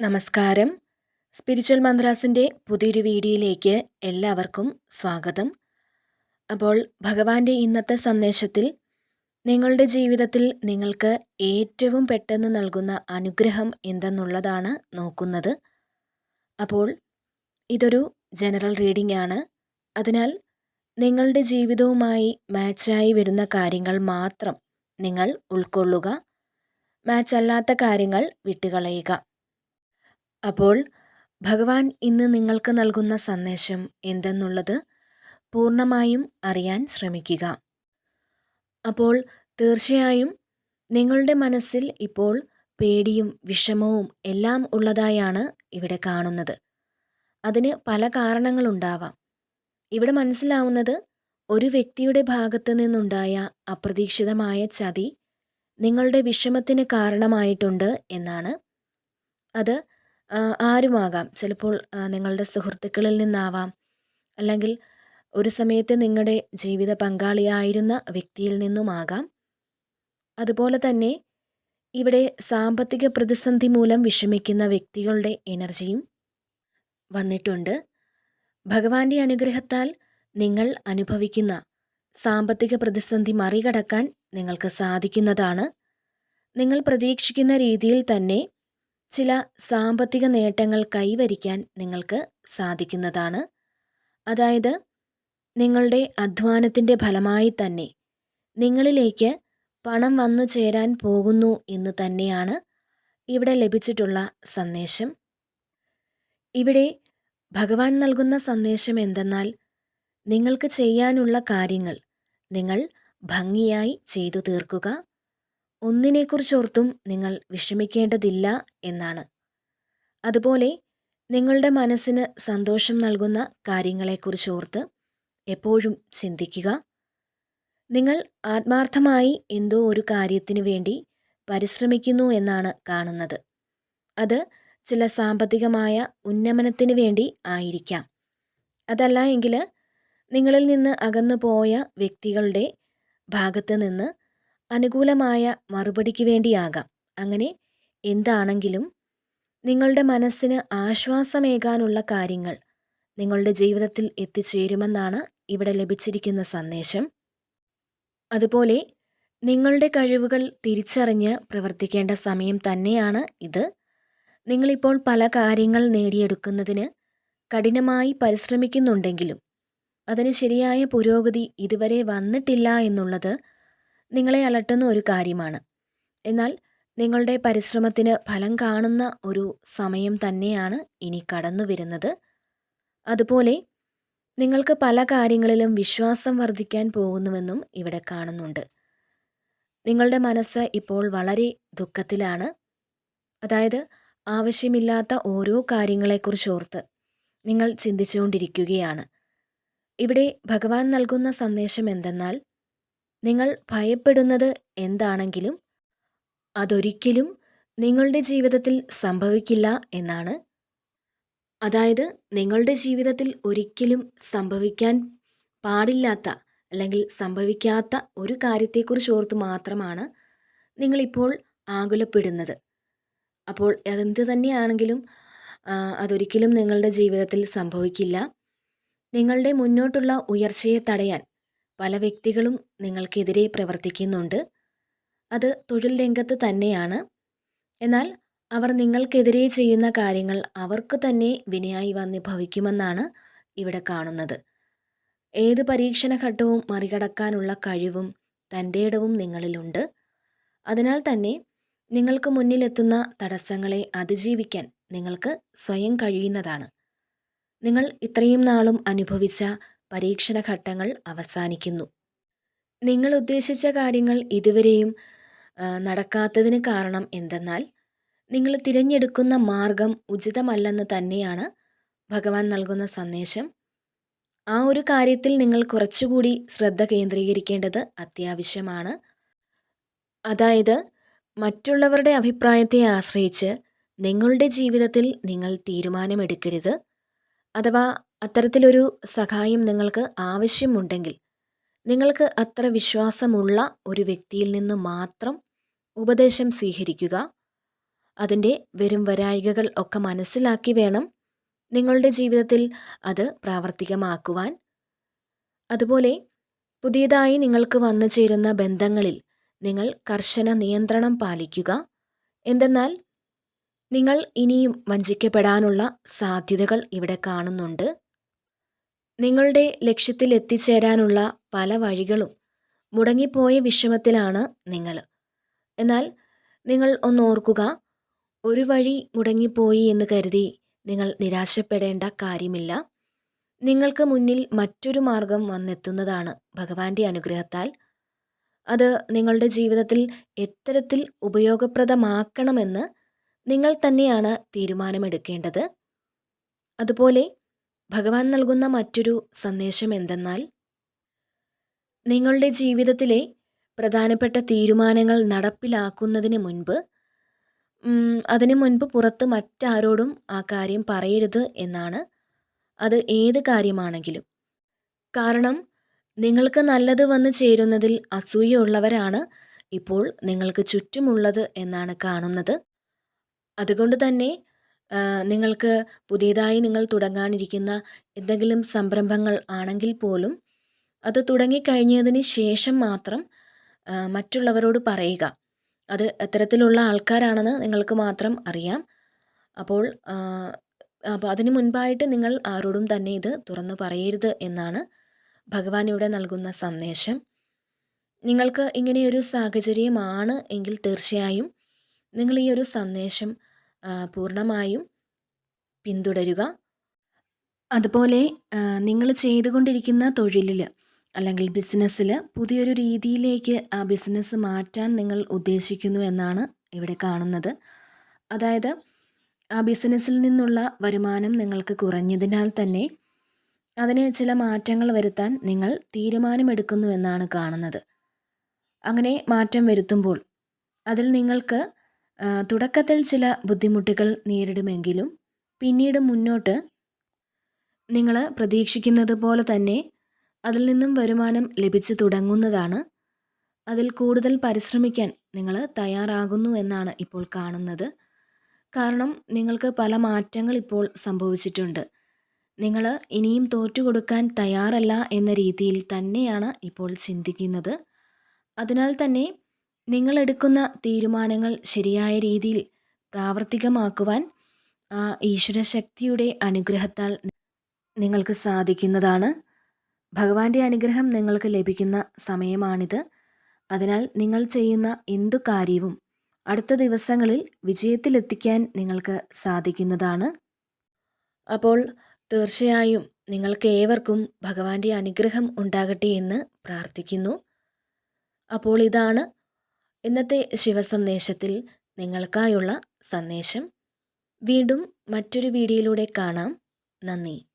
നമസ്കാരം. സ്പിരിച്വൽ മന്ത്രാസിന്റെ പുതിയൊരു വീഡിയോയിലേക്ക് എല്ലാവർക്കും സ്വാഗതം. അപ്പോൾ ഭഗവാന്റെ ഇന്നത്തെ സന്ദേശത്തിൽ നിങ്ങളുടെ ജീവിതത്തിൽ നിങ്ങൾക്ക് ഏറ്റവും പെട്ടെന്ന് നൽകുന്ന അനുഗ്രഹം എന്തെന്നുള്ളതാണ് നോക്കുന്നത്. അപ്പോൾ ഇതൊരു ജനറൽ റീഡിംഗ് ആണ്. അതിനാൽ നിങ്ങളുടെ ജീവിതവുമായി മാച്ചായി വരുന്ന കാര്യങ്ങൾ മാത്രം നിങ്ങൾ ഉൾക്കൊള്ളുക. മാച്ചല്ലാത്ത കാര്യങ്ങൾ വിട്ടുകളയുക. അപ്പോൾ ഭഗവാൻ ഇന്ന് നിങ്ങൾക്ക് നൽകുന്ന സന്ദേശം എന്തെന്നുള്ളത് പൂർണമായും അറിയാൻ ശ്രമിക്കുക. അപ്പോൾ തീർച്ചയായും നിങ്ങളുടെ മനസ്സിൽ ഇപ്പോൾ പേടിയും വിഷമവും എല്ലാം ഉള്ളതായാണ് ഇവിടെ കാണുന്നത്. അതിന് പല കാരണങ്ങളുണ്ടാവാം. ഇവിടെ മനസ്സിലാവുന്നത് ഒരു വ്യക്തിയുടെ ഭാഗത്തു നിന്നുണ്ടായ അപ്രതീക്ഷിതമായ ചതി നിങ്ങളുടെ വിഷമത്തിന് കാരണമായിട്ടുണ്ട് എന്നാണ്. അത് ആരുമാകാം. ചിലപ്പോൾ നിങ്ങളുടെ സുഹൃത്തുക്കളിൽ നിന്നാവാം. അല്ലെങ്കിൽ ഒരു സമയത്ത് നിങ്ങളുടെ ജീവിത പങ്കാളിയായിരുന്ന വ്യക്തിയിൽ നിന്നുമാകാം. അതുപോലെ തന്നെ ഇവിടെ സാമ്പത്തിക പ്രതിസന്ധി മൂലം വിഷമിക്കുന്ന വ്യക്തികളുടെ എനർജിയും വന്നിട്ടുണ്ട്. ഭഗവാന്റെ അനുഗ്രഹത്താൽ നിങ്ങൾ അനുഭവിക്കുന്ന സാമ്പത്തിക പ്രതിസന്ധി മറികടക്കാൻ നിങ്ങൾക്ക് സാധിക്കുന്നതാണ്. നിങ്ങൾ പ്രതീക്ഷിക്കുന്ന രീതിയിൽ തന്നെ ചില സാമ്പത്തിക നേട്ടങ്ങൾ കൈവരിക്കാൻ നിങ്ങൾക്ക് സാധിക്കുന്നതാണ്. അതായത് നിങ്ങളുടെ അധ്വാനത്തിന്റെ ഫലമായി തന്നെ നിങ്ങളിലേക്ക് പണം വന്നു ചേരാൻ പോകുന്നു എന്ന് തന്നെയാണ് ഇവിടെ ലഭിച്ചിട്ടുള്ള സന്ദേശം. ഇവിടെ ഭഗവാൻ നൽകുന്ന സന്ദേശം എന്തെന്നാൽ നിങ്ങൾക്ക് ചെയ്യാനുള്ള കാര്യങ്ങൾ നിങ്ങൾ ഭംഗിയായി ചെയ്തു തീർക്കുക. ഒന്നിനെക്കുറിച്ചോർത്തും നിങ്ങൾ വിഷമിക്കേണ്ടതില്ല എന്നാണ്. അതുപോലെ നിങ്ങളുടെ മനസ്സിന് സന്തോഷം നൽകുന്ന കാര്യങ്ങളെക്കുറിച്ച് കാര്യങ്ങളെക്കുറിച്ചോർത്ത് എപ്പോഴും ചിന്തിക്കുക. നിങ്ങൾ ആത്മാർത്ഥമായി എന്തോ ഒരു കാര്യത്തിനു വേണ്ടി പരിശ്രമിക്കുന്നു എന്നാണ് കാണുന്നത്. അത് ചില സാമ്പത്തികമായ ഉന്നമനത്തിന് വേണ്ടി ആയിരിക്കാം. അതല്ല എങ്കിൽ നിങ്ങളിൽ നിന്ന് അകന്നു പോയ വ്യക്തികളുടെ ഭാഗത്ത് നിന്ന് അനുകൂലമായ മറുപടിക്ക് വേണ്ടിയാകാം. അങ്ങനെ എന്താണെങ്കിലും നിങ്ങളുടെ മനസ്സിന് ആശ്വാസമേകാനുള്ള കാര്യങ്ങൾ നിങ്ങളുടെ ജീവിതത്തിൽ എത്തിച്ചേരുമെന്നാണ് ഇവിടെ ലഭിച്ചിരിക്കുന്ന സന്ദേശം. അതുപോലെ നിങ്ങളുടെ കഴിവുകൾ തിരിച്ചറിഞ്ഞ് പ്രവർത്തിക്കേണ്ട സമയം തന്നെയാണ് ഇത്. നിങ്ങളിപ്പോൾ പല കാര്യങ്ങൾ നേടിയെടുക്കുന്നതിന് കഠിനമായി പരിശ്രമിക്കുന്നുണ്ടെങ്കിലും അതിന് ശരിയായ പുരോഗതി ഇതുവരെ വന്നിട്ടില്ല എന്നുള്ളത് നിങ്ങളെ അലട്ടുന്ന ഒരു കാര്യമാണ്. എന്നാൽ നിങ്ങളുടെ പരിശ്രമത്തിന് ഫലം കാണുന്ന ഒരു സമയം തന്നെയാണ് ഇനി കടന്നു വരുന്നത്. അതുപോലെ നിങ്ങൾക്ക് പല കാര്യങ്ങളിലും വിശ്വാസം വർദ്ധിക്കാൻ പോകുന്നുവെന്നും ഇവിടെ കാണുന്നുണ്ട്. നിങ്ങളുടെ മനസ്സ് ഇപ്പോൾ വളരെ ദുഃഖത്തിലാണ്. അതായത് ആവശ്യമില്ലാത്ത ഓരോ കാര്യങ്ങളെക്കുറിച്ച് ഓർത്ത് നിങ്ങൾ ചിന്തിച്ചുകൊണ്ടിരിക്കുകയാണ്. ഇവിടെ ഭഗവാൻ നൽകുന്ന സന്ദേശം എന്തെന്നാൽ നിങ്ങൾ ഭയപ്പെടുന്നത് എന്താണെങ്കിലും അതൊരിക്കലും നിങ്ങളുടെ ജീവിതത്തിൽ സംഭവിക്കില്ല എന്നാണ്. അതായത് നിങ്ങളുടെ ജീവിതത്തിൽ ഒരിക്കലും സംഭവിക്കാൻ പാടില്ലാത്ത അല്ലെങ്കിൽ സംഭവിക്കാത്ത ഒരു കാര്യത്തെക്കുറിച്ച് ഓർത്ത് മാത്രമാണ് നിങ്ങളിപ്പോൾ ആകുലപ്പെടുന്നത്. അപ്പോൾ അതെന്ത് തന്നെയാണെങ്കിലും അതൊരിക്കലും നിങ്ങളുടെ ജീവിതത്തിൽ സംഭവിക്കില്ല. നിങ്ങളുടെ മുന്നോട്ടുള്ള ഉയർച്ചയെ തടയാൻ പല വ്യക്തികളും നിങ്ങൾക്കെതിരെ പ്രവർത്തിക്കുന്നുണ്ട്. അത് തൊഴിൽ രംഗത്ത് തന്നെയാണ്. എന്നാൽ അവർ നിങ്ങൾക്കെതിരെ ചെയ്യുന്ന കാര്യങ്ങൾ അവർക്ക് തന്നെ വിനയായി വന്ന് ഭവിക്കുമെന്നാണ് ഇവിടെ കാണുന്നത്. ഏത് പരീക്ഷണ ഘട്ടവും മറികടക്കാനുള്ള കഴിവും തന്റെ ഇടവും നിങ്ങളിലുണ്ട്. അതിനാൽ തന്നെ നിങ്ങൾക്ക് മുന്നിലെത്തുന്ന തടസ്സങ്ങളെ അതിജീവിക്കാൻ നിങ്ങൾക്ക് സ്വയം കഴിയുന്നതാണ്. നിങ്ങൾ ഇത്രയും നാളും അനുഭവിച്ച പരീക്ഷണ ഘട്ടങ്ങൾ അവസാനിക്കുന്നു. നിങ്ങൾ ഉദ്ദേശിച്ച കാര്യങ്ങൾ ഇതുവരെയും നടക്കാത്തതിന് കാരണം എന്തെന്നാൽ നിങ്ങൾ തിരഞ്ഞെടുക്കുന്ന മാർഗം ഉചിതമല്ലെന്ന് തന്നെയാണ് ഭഗവാൻ നൽകുന്ന സന്ദേശം. ആ ഒരു കാര്യത്തിൽ നിങ്ങൾ കുറച്ചുകൂടി ശ്രദ്ധ കേന്ദ്രീകരിക്കേണ്ടത് അത്യാവശ്യമാണ്. അതായത് മറ്റുള്ളവരുടെ അഭിപ്രായത്തെ ആശ്രയിച്ച് നിങ്ങളുടെ ജീവിതത്തിൽ നിങ്ങൾ തീരുമാനമെടുക്കരുത്. അഥവാ അത്തരത്തിലൊരു സഹായം നിങ്ങൾക്ക് ആവശ്യമുണ്ടെങ്കിൽ നിങ്ങൾക്ക് അത്ര വിശ്വാസമുള്ള ഒരു വ്യക്തിയിൽ നിന്ന് മാത്രം ഉപദേശം സ്വീകരിക്കുക അതിന്റെ വരും വരായികകൾ ഒക്കെ മനസ്സിലാക്കി വേണം നിങ്ങളുടെ ജീവിതത്തിൽ അത് പ്രാവർത്തികമാക്കുവാൻ. അതുപോലെ പുതിയതായി നിങ്ങൾക്ക് വന്നു ചേരുന്ന ബന്ധങ്ങളിൽ നിങ്ങൾ കർശന നിയന്ത്രണം പാലിക്കുക. എന്തെന്നാൽ നിങ്ങൾ ഇനിയും വഞ്ചിക്കപ്പെടാനുള്ള സാധ്യതകൾ ഇവിടെ കാണുന്നുണ്ട്. നിങ്ങളുടെ ലക്ഷ്യത്തിൽ എത്തിച്ചേരാനുള്ള പല വഴികളും മുടങ്ങിപ്പോയ വിഷമത്തിലാണ് നിങ്ങൾ. എന്നാൽ നിങ്ങൾ ഒന്ന് ഓർക്കുക ഒരു വഴി മുടങ്ങിപ്പോയി എന്ന് കരുതി നിങ്ങൾ നിരാശപ്പെടേണ്ട കാര്യമില്ല. നിങ്ങൾക്ക് മുന്നിൽ മറ്റൊരു മാർഗം വന്നെത്തുന്നതാണ് ഭഗവാന്റെ അനുഗ്രഹത്താൽ. അത് നിങ്ങളുടെ ജീവിതത്തിൽ എത്തരത്തിൽ ഉപയോഗപ്രദമാക്കണമെന്ന് നിങ്ങൾ തന്നെയാണ് തീരുമാനമെടുക്കേണ്ടത്. അതുപോലെ ഭഗവാൻ നൽകുന്ന മറ്റൊരു സന്ദേശം എന്തെന്നാൽ നിങ്ങളുടെ ജീവിതത്തിലെ പ്രധാനപ്പെട്ട തീരുമാനങ്ങൾ നടപ്പിലാക്കുന്നതിന് മുൻപ് അതിനു മുൻപ് പുറത്ത് മറ്റാരോടും ആ കാര്യം പറയരുത് എന്നാണ്. അത് ഏത് കാര്യമാണെങ്കിലും. കാരണം നിങ്ങൾക്ക് നല്ലത് വന്ന് ചേരുന്നതിൽ അസൂയുള്ളവരാണ് ഇപ്പോൾ നിങ്ങൾക്ക് ചുറ്റുമുള്ളത് എന്നാണ് കാണുന്നത്. അതുകൊണ്ട് തന്നെ നിങ്ങൾക്ക് പുതിയതായി നിങ്ങൾ തുടങ്ങാനിരിക്കുന്ന എന്തെങ്കിലും സംരംഭങ്ങൾ ആണെങ്കിൽ പോലും അത് തുടങ്ങിക്കഴിഞ്ഞതിന് ശേഷം മാത്രം മറ്റുള്ളവരോട് പറയുക. അത് എത്തരത്തിലുള്ള ആൾക്കാരാണെന്ന് നിങ്ങൾക്ക് മാത്രം അറിയാം. അപ്പോൾ അപ്പോൾ അതിന് മുൻപായിട്ട് നിങ്ങൾ ആരോടും തന്നെ ഇത് തുറന്നു പറയരുത് എന്നാണ് ഭഗവാൻ ഇവിടെ നൽകുന്ന സന്ദേശം. നിങ്ങൾക്ക് ഇങ്ങനെയൊരു സാഹചര്യമാണ് എങ്കിൽ തീർച്ചയായും നിങ്ങൾ ഈ ഒരു സന്ദേശം പൂർണമായും പിന്തുടരുക. അതുപോലെ നിങ്ങൾ ചെയ്തുകൊണ്ടിരിക്കുന്ന തൊഴിലിൽ അല്ലെങ്കിൽ ബിസിനസ്സിൽ പുതിയൊരു രീതിയിലേക്ക് ആ ബിസിനസ് മാറ്റാൻ നിങ്ങൾ ഉദ്ദേശിക്കുന്നു എന്നാണ് ഇവിടെ കാണുന്നത്. അതായത് ആ ബിസിനസ്സിൽ നിന്നുള്ള വരുമാനം നിങ്ങൾക്ക് കുറഞ്ഞതിനാൽ തന്നെ അതിന് ചില മാറ്റങ്ങൾ വരുത്താൻ നിങ്ങൾ തീരുമാനമെടുക്കുന്നു എന്നാണ് കാണുന്നത്. അങ്ങനെ മാറ്റം വരുത്തുമ്പോൾ അതിൽ നിങ്ങൾക്ക് തുടക്കത്തിൽ ചില ബുദ്ധിമുട്ടുകൾ നേരിടുമെങ്കിലും പിന്നീട് മുന്നോട്ട് നിങ്ങൾ പ്രതീക്ഷിക്കുന്നത് പോലെ തന്നെ അതിൽ നിന്നും വരുമാനം ലഭിച്ചു തുടങ്ങുന്നതാണ്. അതിൽ കൂടുതൽ പരിശ്രമിക്കാൻ നിങ്ങൾ തയ്യാറാകുന്നു എന്നാണ് ഇപ്പോൾ കാണുന്നത്. കാരണം നിങ്ങൾക്ക് പല മാറ്റങ്ങൾ ഇപ്പോൾ സംഭവിച്ചിട്ടുണ്ട്. നിങ്ങൾ ഇനിയും തോറ്റുകൊടുക്കാൻ തയ്യാറല്ല എന്ന രീതിയിൽ തന്നെയാണ് ഇപ്പോൾ ചിന്തിക്കുന്നത്. അതിനാൽ തന്നെ നിങ്ങളെടുക്കുന്ന തീരുമാനങ്ങൾ ശരിയായ രീതിയിൽ പ്രാവർത്തികമാക്കുവാൻ ആ ഈശ്വരശക്തിയുടെ അനുഗ്രഹത്താൽ നിങ്ങൾക്ക് സാധിക്കുന്നതാണ്. ഭഗവാന്റെ അനുഗ്രഹം നിങ്ങൾക്ക് ലഭിക്കുന്ന സമയമാണിത്. അതിനാൽ നിങ്ങൾ ചെയ്യുന്ന എന്തു കാര്യവും അടുത്ത ദിവസങ്ങളിൽ വിജയത്തിലെത്തിക്കാൻ നിങ്ങൾക്ക് സാധിക്കുന്നതാണ്. അപ്പോൾ തീർച്ചയായും നിങ്ങൾക്ക് ഏവർക്കും ഭഗവാന്റെ അനുഗ്രഹം ഉണ്ടാകട്ടെ എന്ന് പ്രാർത്ഥിക്കുന്നു. അപ്പോൾ ഇതാണ് ഇന്നത്തെ ശിവസന്ദേശത്തിൽ നിങ്ങൾക്കായുള്ള സന്ദേശം. വീണ്ടും മറ്റൊരു വീഡിയോയിലൂടെ കാണാം. നന്ദി.